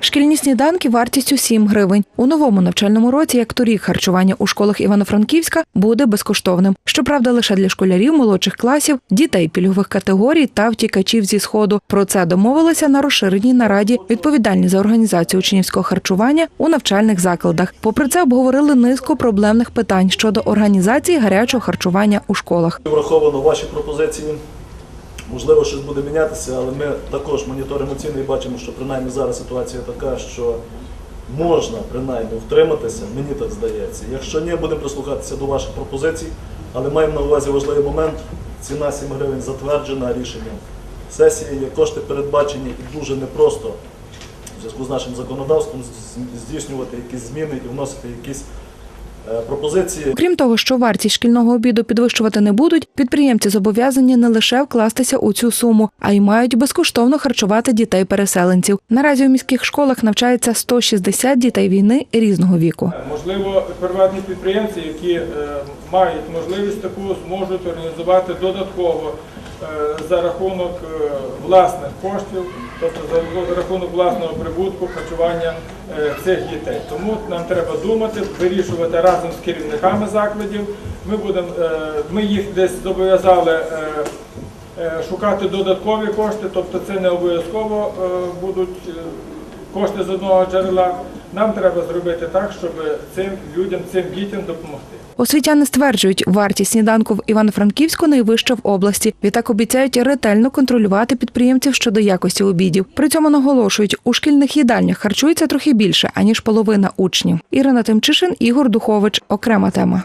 Шкільні сніданки вартістю 7 гривень. У новому навчальному році, як торік, харчування у школах Івано-Франківська буде безкоштовним. Щоправда, лише для школярів молодших класів, дітей пільгових категорій та втікачів зі сходу. Про це домовилися на розширеній нараді відповідальні за організацію учнівського харчування у навчальних закладах. Попри це, обговорили низку проблемних питань щодо організації гарячого харчування у школах. Враховано ваші пропозиції. Можливо, щось буде мінятися, але ми також моніторимо ціни і бачимо, що принаймні зараз ситуація така, що можна принаймні втриматися, мені так здається. Якщо ні, будемо прислухатися до ваших пропозицій, але маємо на увазі важливий момент. Ціна 7 гривень затверджена рішенням сесії, є кошти передбачені і дуже непросто в зв'язку з нашим законодавством здійснювати якісь зміни і вносити якісь пропозиції. Крім того, що вартість шкільного обіду підвищувати не будуть, підприємці зобов'язані не лише вкластися у цю суму, а й мають безкоштовно харчувати дітей-переселенців. Наразі у міських школах навчається 160 дітей війни різного віку. Можливо, приватні підприємці, які е, мають можливість таку, зможуть організувати додатково е, за рахунок е, власних коштів, тобто за, рахунок власного прибутку харчування е, цих дітей. Тому нам треба думати, вирішувати разом з керівниками закладів. Ми будемо, е, ми їх десь зобов'язали. е, е, Шукати додаткові кошти, тобто це не обов'язково е, будуть е, кошти з одного джерела. Нам треба зробити так, щоб цим людям, цим дітям допомогти. Освітяни стверджують, вартість сніданку в Івано-Франківську найвища в області. Відтак обіцяють ретельно контролювати підприємців щодо якості обідів. При цьому наголошують, у шкільних їдальнях харчується трохи більше аніж половина учнів. Ірина Тимчишин, Ігор Духович. Окрема тема.